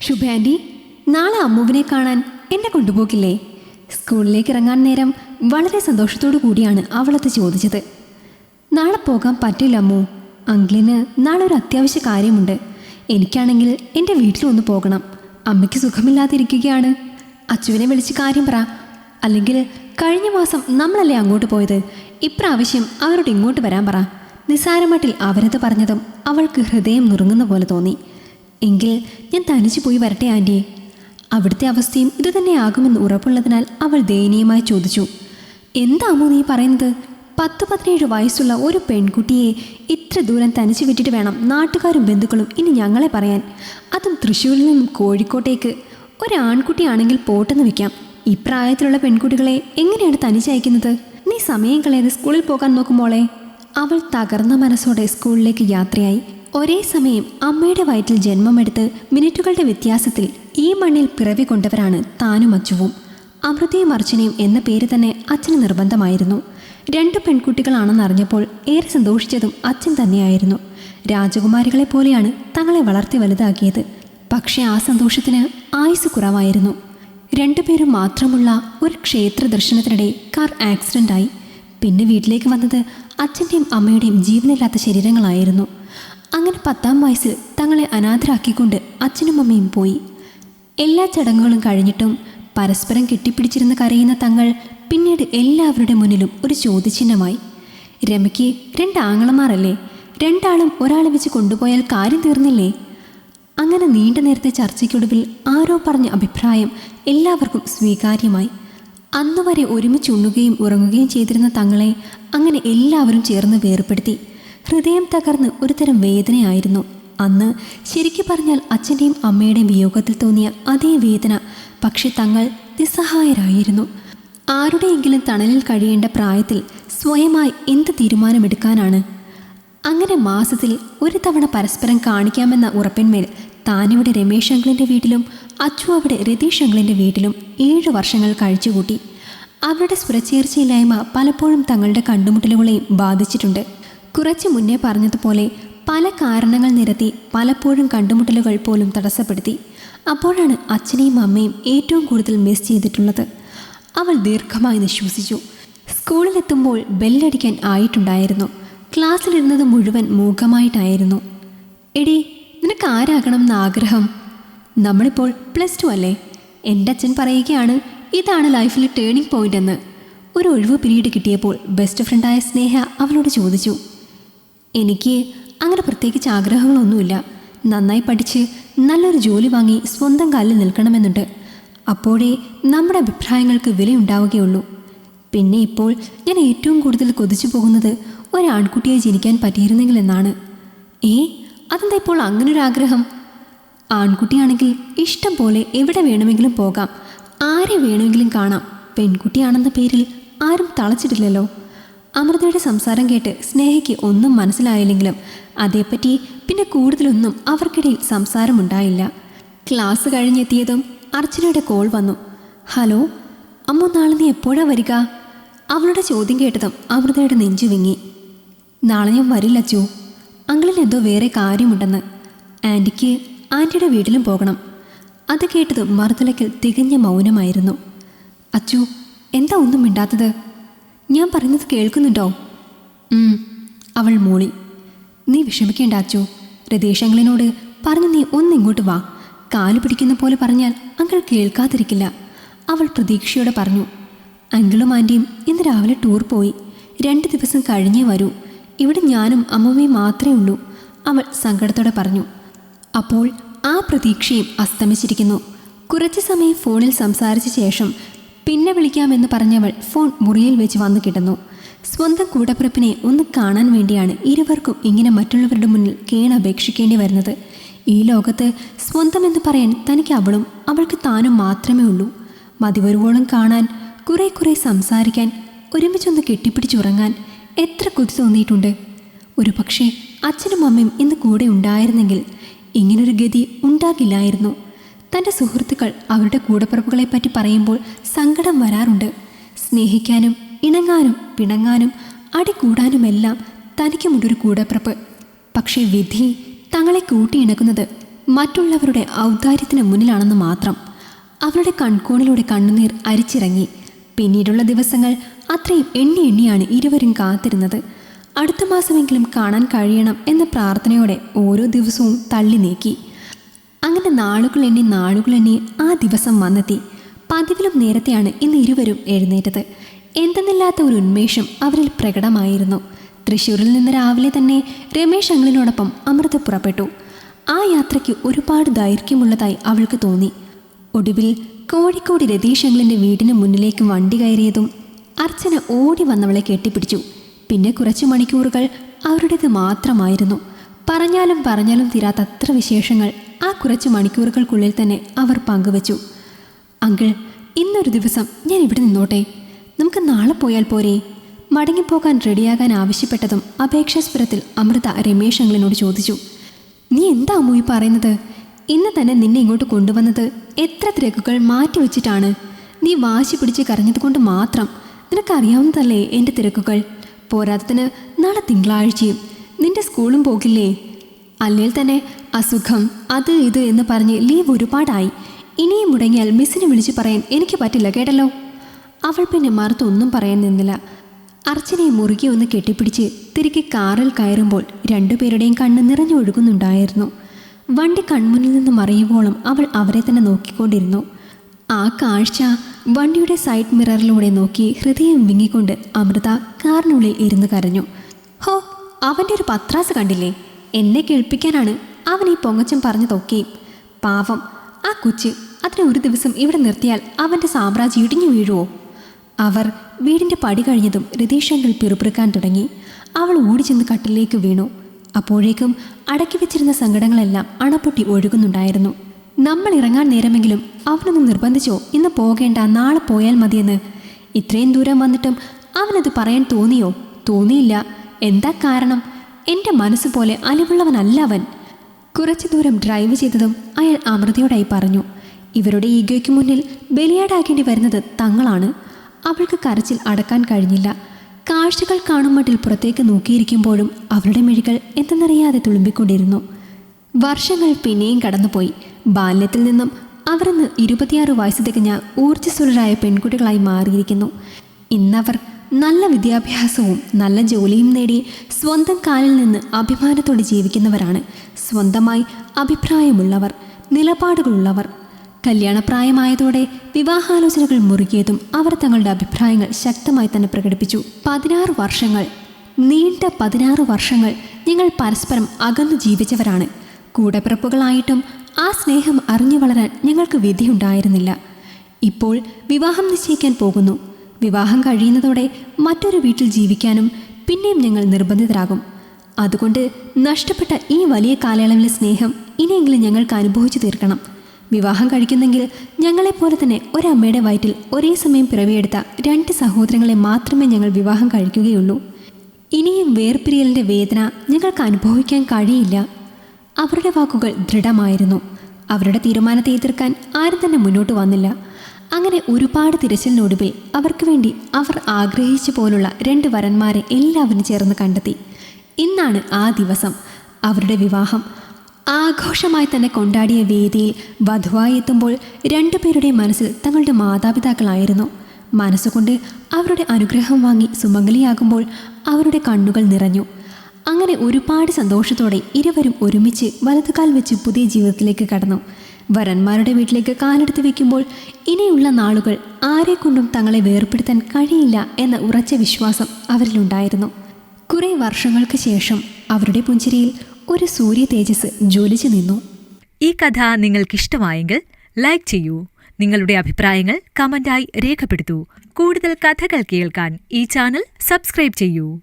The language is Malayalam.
ശുഭ നാളെ അമ്മുവിനെ കാണാൻ എന്നെ കൊണ്ടുപോകില്ലേ സ്കൂളിലേക്ക് ഇറങ്ങാൻ നേരം വളരെ സന്തോഷത്തോടു കൂടിയാണ് അവളത് ചോദിച്ചത്. നാളെ പോകാൻ പറ്റില്ല അമ്മു. അങ്കിളിന് നാളെ ഒരു അത്യാവശ്യ കാര്യമുണ്ട്. എനിക്കാണെങ്കിൽ എന്റെ വീട്ടിലൊന്ന് പോകണം. അമ്മയ്ക്ക് സുഖമില്ലാതിരിക്കുകയാണ്. അച്ചുവിനെ വിളിച്ച് കാര്യം പറ. അല്ലെങ്കിൽ കഴിഞ്ഞ മാസം നമ്മളല്ലേ അങ്ങോട്ട് പോയത്? ഇപ്രാവശ്യം അവരോട് ഇങ്ങോട്ട് വരാൻ പറ. നിസാരമട്ടിൽ അവരത് പറഞ്ഞതും അവൾക്ക് ഹൃദയം നുറുങ്ങുന്ന പോലെ തോന്നി. എങ്കിൽ ഞാൻ തനിച്ചു പോയി വരട്ടെ ആന്റി അവിടുത്തെ അവസ്ഥയും ഇതുതന്നെ ഇതുതന്നെയാകുമെന്ന് ഉറപ്പുള്ളതിനാൽ അവൾ ദയനീയമായി ചോദിച്ചു. എന്താമോ നീ പറയുന്നത്? പത്ത് പതിനേഴ് വയസ്സുള്ള ഒരു പെൺകുട്ടിയെ ഇത്ര ദൂരം തനിച്ച് വിട്ടിട്ട് വേണം നാട്ടുകാരും ബന്ധുക്കളും ഇനി ഞങ്ങളെ പറയാൻ. അതും തൃശ്ശൂരിൽ നിന്നും കോഴിക്കോട്ടേക്ക്. ഒരാൺകുട്ടിയാണെങ്കിൽ പോട്ടെന്ന് വെക്കാം. ഇപ്രായത്തിലുള്ള പെൺകുട്ടികളെ എങ്ങനെയാണ് തനിച്ചയക്കുന്നത് നീ സമയം കളയാതെ സ്കൂളിൽ പോകാൻ നോക്കുമോളെ? അവൾ തകർന്ന മനസ്സോടെ സ്കൂളിലേക്ക് യാത്രയായി. ഒരേ സമയം അമ്മയുടെ വയറ്റിൽ ജന്മമെടുത്ത് മിനിറ്റുകളുടെ വ്യത്യാസത്തിൽ ഈ മണ്ണിൽ പിറവി കൊണ്ടവരാണ് താനും അച്ചുവും. അമൃതയും അർച്ചനയും എന്ന പേര് തന്നെ അച്ഛന് നിർബന്ധമായിരുന്നു. രണ്ട് പെൺകുട്ടികളാണെന്നറിഞ്ഞപ്പോൾ ഏറെ സന്തോഷിച്ചതും അച്ഛൻ തന്നെയായിരുന്നു. രാജകുമാരികളെ പോലെയാണ് തങ്ങളെ വളർത്തി വലുതാക്കിയത്. പക്ഷേ ആ സന്തോഷത്തിന് ആയുസ് കുറവായിരുന്നു. രണ്ടുപേരും മാത്രമുള്ള ഒരു ക്ഷേത്ര ദർശനത്തിനിടെ കാർ ആക്സിഡന്റായി പിന്നെ വീട്ടിലേക്ക് വന്നത് അച്ഛന്റെയും അമ്മയുടെയും ജീവനില്ലാത്ത ശരീരങ്ങളായിരുന്നു. അങ്ങനെ പത്താം വയസ്സിൽ തങ്ങളെ അനാഥരാക്കിക്കൊണ്ട് അച്ഛനും അമ്മയും പോയി. എല്ലാ ചടങ്ങുകളും കഴിഞ്ഞിട്ടും പരസ്പരം കെട്ടിപ്പിടിച്ചിരുന്ന് കരയുന്ന തങ്ങൾ പിന്നീട് എല്ലാവരുടെ മുന്നിലും ഒരു ചോദ്യചിഹ്നമായി. രമയ്ക്ക് രണ്ട് ആങ്ങളമാരല്ലേ? രണ്ടാളും ഒരാളെ വെച്ച് കൊണ്ടുപോയാൽ കാര്യം തീർന്നില്ലേ? അങ്ങനെ നീണ്ട നേരത്തെ ചർച്ചയ്ക്കൊടുവിൽ ആരോ പറഞ്ഞ അഭിപ്രായം എല്ലാവർക്കും സ്വീകാര്യമായി. അന്നുവരെ ഒരുമിച്ച് ഉണ്ണുകയും ഉറങ്ങുകയും ചെയ്തിരുന്ന തങ്ങളെ അങ്ങനെ എല്ലാവരും ചേർന്ന് വേർപ്പെടുത്തി. ഹൃദയം തകർന്ന് ഒരുതരം വേദനയായിരുന്നു. അന്ന് ശരിക്കു പറഞ്ഞാൽ അച്ഛന്റെയും അമ്മയുടെയും വിയോഗത്തിൽ തോന്നിയ അതേ വേദന പക്ഷെ തങ്ങൾ നിസ്സഹായരായിരുന്നു. ആരുടെയെങ്കിലും തണലിൽ കഴിയേണ്ട പ്രായത്തിൽ സ്വയമായി എന്ത് തീരുമാനമെടുക്കാനാണ്? അങ്ങനെ മാസത്തിൽ ഒരു തവണ പരസ്പരം കാണിക്കാമെന്ന ഉറപ്പിന്മേൽ താനിവിടെ രമേശ് അങ്കിളിന്റെ വീട്ടിലും അച്ചു അവിടെ രതീഷ് അങ്കിളിന്റെ വീട്ടിലും ഏഴു വർഷങ്ങൾ കഴിച്ചുകൂട്ടി. അവരുടെ സ്വരച്ചേർച്ചയില്ലായ്മ പലപ്പോഴും തങ്ങളുടെ കണ്ടുമുട്ടലുകളെയും ബാധിച്ചിട്ടുണ്ട്. കുറച്ചു മുന്നേ പറഞ്ഞതുപോലെ പല കാരണങ്ങൾ നിരത്തി പലപ്പോഴും കണ്ടുമുട്ടലുകൾ പോലും തടസ്സപ്പെടുത്തി. അപ്പോഴാണ് അച്ഛനെയും അമ്മയും ഏറ്റവും കൂടുതൽ മിസ് ചെയ്തിട്ടുള്ളത്. അവൾ ദീർഘമായി നിശ്വസിച്ചു. സ്കൂളിലെത്തുമ്പോൾ ബെല്ലടിക്കാൻ ആയിട്ടുണ്ടായിരുന്നു. ക്ലാസ്സിലിരുന്നത് മുഴുവൻ മൂകമായിട്ടായിരുന്നു. എടി നിനക്ക് ആരാകണം എന്ന ആഗ്രഹം? നമ്മളിപ്പോൾ പ്ലസ് ടു അല്ലേ? എന്റെ അച്ഛൻ പറയുകയാണ് ഇതാണ് ലൈഫിലെ ടേണിംഗ് പോയിന്റ് എന്ന്. ഒരു ഒഴിവ് പിരീഡ് കിട്ടിയപ്പോൾ ബെസ്റ്റ് ഫ്രണ്ടായ സ്നേഹ അവളോട് ചോദിച്ചു. എനിക്ക് അങ്ങനെ പ്രത്യേകിച്ച് ആഗ്രഹങ്ങളൊന്നുമില്ല. നന്നായി പഠിച്ച് നല്ലൊരു ജോലി വാങ്ങി സ്വന്തം കാലിൽ നിൽക്കണമെന്നുണ്ട്. അപ്പോഴേ നമ്മുടെ അഭിപ്രായങ്ങൾക്ക് വിലയുണ്ടാവുകയുള്ളൂ. പിന്നെ ഇപ്പോൾ ഞാൻ ഏറ്റവും കൂടുതൽ കൊതിച്ചു പോകുന്നത് ഒരാൺകുട്ടിയെ ജനിക്കാൻ പറ്റിയിരുന്നെങ്കിൽ എന്നാണ്. ഏ അതെന്താ ഇപ്പോൾ അങ്ങനൊരു ആഗ്രഹം? ആൺകുട്ടിയാണെങ്കിൽ ഇഷ്ടം പോലെ എവിടെ വേണമെങ്കിലും പോകാം. ആരെ വേണമെങ്കിലും കാണാം. പെൺകുട്ടിയാണെന്ന പേരിൽ ആരും തളച്ചിട്ടില്ലല്ലോ. അമൃതയുടെ സംസാരം കേട്ട് സ്നേഹയ്ക്ക് ഒന്നും മനസ്സിലായില്ലെങ്കിലും അതേപ്പറ്റി പിന്നെ കൂടുതലൊന്നും അവർക്കിടയിൽ സംസാരമുണ്ടായില്ല. ക്ലാസ് കഴിഞ്ഞെത്തിയതും അർച്ചനയുടെ കോൾ വന്നു. ഹലോ അമ്മ നാളെ നീ എപ്പോഴാ വരിക? അവളുടെ ചോദ്യം കേട്ടതും അമൃതയുടെ നെഞ്ചു വിങ്ങി. നാളെ ഞാൻ വരില്ല അച്ചു. അങ്കിളിന് എന്തോ വേറെ കാര്യമുണ്ടെന്ന്. ആന്റിക്ക് ആന്റിയുടെ വീട്ടിലും പോകണം. അത് കേട്ടത് മറുതലയ്ക്കൽ തികഞ്ഞ മൗനമായിരുന്നു. അച്ചു എന്താ ഒന്നും മിണ്ടാത്തത്? ഞാൻ പറയുന്നത് കേൾക്കുന്നുണ്ടോ? അവൾ മൂളി. നീ വിഷമിക്കേണ്ട അച്ചു. രതീഷങ്ങളിനോട് പറഞ്ഞു നീ ഒന്നിങ്ങോട്ട് വാ. കാൽ പിടിക്കുന്ന പോലെ പറഞ്ഞാൽ അങ്കിൾ കേൾക്കാതിരിക്കില്ല. അവൾ പ്രതീക്ഷയോടെ പറഞ്ഞു അങ്കിളും ആന്റിയും ഇന്ന് രാവിലെ ടൂർ പോയി. രണ്ട് ദിവസം കഴിഞ്ഞേ വരൂ. ഇവിടെ ഞാനും അമ്മമ്മയും മാത്രമേ ഉള്ളൂ അവൾ സങ്കടത്തോടെ പറഞ്ഞു. അപ്പോൾ ആ പ്രതീക്ഷയും അസ്തമിച്ചിരിക്കുന്നു. കുറച്ച് സമയം ഫോണിൽ സംസാരിച്ച ശേഷം പിന്നെ വിളിക്കാമെന്ന് പറഞ്ഞവൾ ഫോൺ മുറിയിൽ വെച്ച് വന്നു കിടന്നു. സ്വന്തം കൂടപ്പിറപ്പിനെ ഒന്ന് കാണാൻ വേണ്ടിയാണ് ഇരുവർക്കും ഇങ്ങനെ മറ്റുള്ളവരുടെ മുന്നിൽ കേണപേക്ഷിക്കേണ്ടി വരുന്നത്. ഈ ലോകത്ത് സ്വന്തം എന്ന് പറയാൻ തനിക്ക് അവളും അവൾക്ക് താനും മാത്രമേ ഉള്ളൂ. മതിവരുവോളം കാണാൻ കുറെ കുറെ സംസാരിക്കാൻ ഒരുമിച്ചൊന്ന് കെട്ടിപ്പിടിച്ചുറങ്ങാൻ എത്ര കൊതി തോന്നിയിട്ടുണ്ട്. ഒരു പക്ഷേ അച്ഛനും അമ്മയും ഇന്ന് കൂടെ ഉണ്ടായിരുന്നെങ്കിൽ ഇങ്ങനൊരു ഗതി ഉണ്ടാകില്ലായിരുന്നു. തന്റെ സുഹൃത്തുക്കൾ അവരുടെ കൂടപ്പിറപ്പുകളെ പറ്റി പറയുമ്പോൾ സങ്കടം വരാറുണ്ട്. സ്നേഹിക്കാനും ഇണങ്ങാനും പിണങ്ങാനും അടികൂടാനുമെല്ലാം തനിക്കുമുണ്ടൊരു കൂടപ്പിറപ്പ്. പക്ഷേ വിധി തങ്ങളെ കൂട്ടിയിണക്കുന്നത് മറ്റുള്ളവരുടെ ഔദാര്യത്തിന് മുന്നിലാണെന്ന് മാത്രം. അവരുടെ കൺകോണിലൂടെ കണ്ണുനീർ അരിച്ചിറങ്ങി. പിന്നീടുള്ള ദിവസങ്ങൾ അത്രയും എണ്ണി എണ്ണിയാണ് ഇരുവരും കാത്തിരുന്നത്. അടുത്ത മാസമെങ്കിലും കാണാൻ കഴിയണം എന്ന പ്രാർത്ഥനയോടെ ഓരോ ദിവസവും തള്ളി നീക്കി. അങ്ങനെ നാളുകൾ എണ്ണി ആ ദിവസം വന്നെത്തി. പതിവിലും നേരത്തെയാണ് ഇന്ന് ഇരുവരും എഴുന്നേറ്റത്. എന്തെന്നില്ലാത്ത ഒരു ഉന്മേഷം അവരിൽ പ്രകടമായിരുന്നു. തൃശ്ശൂരിൽ നിന്ന് രാവിലെ തന്നെ രമേശ് അങ്ങളിനോടൊപ്പം അമൃത പുറപ്പെട്ടു. ആ യാത്രയ്ക്ക് ഒരുപാട് ദൈർഘ്യമുള്ളതായി അവൾക്ക് തോന്നി. ഒടുവിൽ കോഴിക്കോട് രതീഷ് അങ്കിളിന്റെ വീടിന് മുന്നിലേക്ക് വണ്ടി കയറിയതും അർച്ചന ഓടി വന്നവളെ കെട്ടിപ്പിടിച്ചു. പിന്നെ കുറച്ച് മണിക്കൂറുകൾ അവരുടേത് മാത്രമായിരുന്നു. പറഞ്ഞാലും പറഞ്ഞാലും തീരാത്ത അത്ര വിശേഷങ്ങൾ ആ കുറച്ച് മണിക്കൂറുകൾക്കുള്ളിൽ തന്നെ അവർ പങ്കുവച്ചു. അങ്കിൾ ഇന്നൊരു ദിവസം ഞാൻ ഇവിടെ നിന്നോട്ടെ. നമുക്ക് നാളെ പോയാൽ പോരെ. മടങ്ങിപ്പോകാൻ റെഡിയാകാൻ ആവശ്യപ്പെട്ടതും അപേക്ഷാസ്പുരത്തിൽ അമൃത രമേശ് അങ്കിളിനോട് ചോദിച്ചു. നീ എന്താ മൂയി പറയുന്നത്? ഇന്ന് തന്നെ നിന്നെ ഇങ്ങോട്ട് കൊണ്ടുവന്നത് എത്ര തിരക്കുകൾ മാറ്റിവെച്ചിട്ടാണ് നീ വാശി പിടിച്ച് കരഞ്ഞതുകൊണ്ട് മാത്രം. നിനക്കറിയാവുന്നതല്ലേ എന്റെ തിരക്കുകൾ? പോരാത്തതിന് നാളെ തിങ്കളാഴ്ചയും. നിന്റെ സ്കൂളും പോകില്ലേ? അല്ലെങ്കിൽ തന്നെ അസുഖം അത് ഇത് എന്ന് പറഞ്ഞ് ലീവ് ഒരുപാടായി. ഇനിയും മുടങ്ങിയാൽ മിസ്സിനെ വിളിച്ച് പറയാൻ എനിക്ക് പറ്റില്ല കേട്ടല്ലോ? അവൾ പിന്നെ മറുത്തൊന്നും പറയാൻ നിന്നില്ല. അർച്ചനയെ മുറുകെ ഒന്ന് കെട്ടിപ്പിടിച്ച് തിരികെ കാറിൽ കയറുമ്പോൾ രണ്ടുപേരുടെയും കണ്ണ് നിറഞ്ഞൊഴുകുന്നുണ്ടായിരുന്നു വണ്ടി കൺമുന്നിൽ നിന്ന് മറിയുമ്പോളും അവൾ അവരെ തന്നെ നോക്കിക്കൊണ്ടിരുന്നു. ആ കാഴ്ച വണ്ടിയുടെ സൈഡ് മിററിലൂടെ നോക്കി ഹൃദയം വിങ്ങിക്കൊണ്ട് അമൃത കാറിനുള്ളിൽ ഇരുന്ന് കരഞ്ഞു. ഹോ അവന്റെ ഒരു പത്രാസ് കണ്ടില്ലേ? എന്നെ കേൾപ്പിക്കാനാണ് അവൻ ഈ പൊങ്ങച്ചം പറഞ്ഞതൊക്കെയും പാവം ആ കൊച്ച് അതിനെ ഒരു ദിവസം ഇവിടെ നിർത്തിയാൽ അവന്റെ സാമ്രാജ്യം ഇടിഞ്ഞു വീഴുവോ? അവർ വീടിന്റെ പടി കഴിഞ്ഞതും രതീഷങ്കിൽ പിറുപിറുക്കാൻ തുടങ്ങി. അവൾ ഓടിച്ചെന്ന് കട്ടിലേക്ക് വീണു. അപ്പോഴേക്കും അടക്കി വെച്ചിരുന്ന സങ്കടങ്ങളെല്ലാം അണപ്പൊട്ടി ഒഴുകുന്നുണ്ടായിരുന്നു. നമ്മൾ ഇറങ്ങാൻ നേരമെങ്കിലും അവനൊന്ന് നിർബന്ധിച്ചോ? ഇന്ന് പോകേണ്ട നാളെ പോയാൽ മതിയെന്ന്. ഇത്രയും ദൂരം വന്നിട്ടും അവനത് പറയാൻ തോന്നിയോ? തോന്നിയില്ല. എന്താ കാരണം? എന്റെ മനസ്സ് പോലെ അലിവുള്ളവനല്ല അവൻ കുറച്ചു ദൂരം ഡ്രൈവ് ചെയ്തതും അയാൾ അമൃതയോടായി പറഞ്ഞു ഇവരുടെ ഈഗോയ്ക്ക് മുന്നിൽ ബലിയാടാക്കേണ്ടി വരുന്നത് തങ്ങളാണ്. അവൾക്ക് കരച്ചിൽ അടക്കാൻ കഴിഞ്ഞില്ല. കാഴ്ചകൾ കാണും മട്ടിൽ പുറത്തേക്ക് നോക്കിയിരിക്കുമ്പോഴും അവരുടെ മിഴികൾ എന്തെന്നറിയാതെ തുളുമ്പിക്കൊണ്ടിരുന്നു. വർഷങ്ങൾ പിന്നെയും കടന്നുപോയി. ബാല്യത്തിൽ നിന്നും അവരിന്ന് ഇരുപത്തിയാറ് വയസ്സ് തികഞ്ഞ ഊർജസ്വലരായ പെൺകുട്ടികളായി മാറിയിരിക്കുന്നു. ഇന്നവർ നല്ല വിദ്യാഭ്യാസവും നല്ല ജോലിയും നേടി സ്വന്തം കാലിൽ നിന്ന് അഭിമാനത്തോടെ ജീവിക്കുന്നവരാണ്. സ്വന്തമായി അഭിപ്രായമുള്ളവർ നിലപാടുകളുള്ളവർ. കല്യാണപ്രായമായതോടെ വിവാഹാലോചനകൾ മുറുകിയതും അവർ തങ്ങളുടെ അഭിപ്രായങ്ങൾ ശക്തമായി തന്നെ പ്രകടിപ്പിച്ചു. പതിനാറ് വർഷങ്ങൾ നീണ്ട പതിനാറ് വർഷങ്ങൾ ഞങ്ങൾ പരസ്പരം അകന്നു ജീവിച്ചവരാണ്. കൂടപ്പിറപ്പുകളായിട്ടും ആ സ്നേഹം അറിഞ്ഞു വളരാൻ ഞങ്ങൾക്ക് വിധിയുണ്ടായിരുന്നില്ല. ഇപ്പോൾ വിവാഹം നിശ്ചയിക്കാൻ പോകുന്നു. വിവാഹം കഴിയുന്നതോടെ മറ്റൊരു വീട്ടിൽ ജീവിക്കാനും പിന്നെയും ഞങ്ങൾ നിർബന്ധിതരാകും. അതുകൊണ്ട് നഷ്ടപ്പെട്ട ഈ വലിയ കാലയളവിലെ സ്നേഹം ഇനിയെങ്കിലും ഞങ്ങൾക്ക് അനുഭവിച്ചു തീർക്കണം. വിവാഹം കഴിക്കുന്നെങ്കിൽ ഞങ്ങളെപ്പോലെ തന്നെ ഒരമ്മയുടെ വയറ്റിൽ ഒരേ സമയം പിറവിയെടുത്ത രണ്ട് സഹോദരങ്ങളെ മാത്രമേ ഞങ്ങൾ വിവാഹം കഴിക്കുകയുള്ളൂ. ഇനിയും വേർപിരിയലിന്റെ വേദന ഞങ്ങൾക്ക് അനുഭവിക്കാൻ കഴിയില്ല. അവരുടെ വാക്കുകൾ ദൃഢമായിരുന്നു. അവരുടെ തീരുമാനത്തെ എതിർക്കാൻ ആരും തന്നെ മുന്നോട്ട് വന്നില്ല. അങ്ങനെ ഒരുപാട് തിരച്ചിലിനൊടുവിൽ അവർക്ക് വേണ്ടി അവർ ആഗ്രഹിച്ച പോലുള്ള രണ്ട് വരന്മാരെ എല്ലാവരും ചേർന്ന് കണ്ടെത്തി. ഇന്നാണ് ആ ദിവസം. അവരുടെ വിവാഹം. ആഘോഷമായി തന്നെ കൊണ്ടാടിയ വേദിയിൽ വധുവായി എത്തുമ്പോൾ രണ്ടുപേരുടെ മനസ്സിൽ തങ്ങളുടെ മാതാപിതാക്കളായിരുന്നു. മനസ്സുകൊണ്ട് അവരുടെ അനുഗ്രഹം വാങ്ങി സുമംഗലിയാകുമ്പോൾ അവരുടെ കണ്ണുകൾ നിറഞ്ഞു. അങ്ങനെ ഒരുപാട് സന്തോഷത്തോടെ ഇരുവരും ഒരുമിച്ച് വലതുകാൽ വെച്ച് പുതിയ ജീവിതത്തിലേക്ക് കടന്നു. വരന്മാരുടെ വീട്ടിലേക്ക് കാലെടുത്ത് വെക്കുമ്പോൾ ഇനിയുള്ള നാളുകൾ ആരെക്കൊണ്ടും തങ്ങളെ വേർപ്പെടുത്താൻ കഴിയില്ല എന്ന ഉറച്ച വിശ്വാസം അവരിലുണ്ടായിരുന്നു. കുറെ വർഷങ്ങൾക്ക് ശേഷം അവരുടെ പുഞ്ചിരിയിൽ ഒരു സൂര്യ തേജസ് ജ്വലിച്ചു നിന്നു. ഈ കഥ നിങ്ങൾക്കിഷ്ടമായെങ്കിൽ ലൈക്ക് ചെയ്യൂ. നിങ്ങളുടെ അഭിപ്രായങ്ങൾ കമന്റായി രേഖപ്പെടുത്തൂ. കൂടുതൽ കഥകൾ കേൾക്കാൻ ഈ ചാനൽ സബ്സ്ക്രൈബ് ചെയ്യൂ.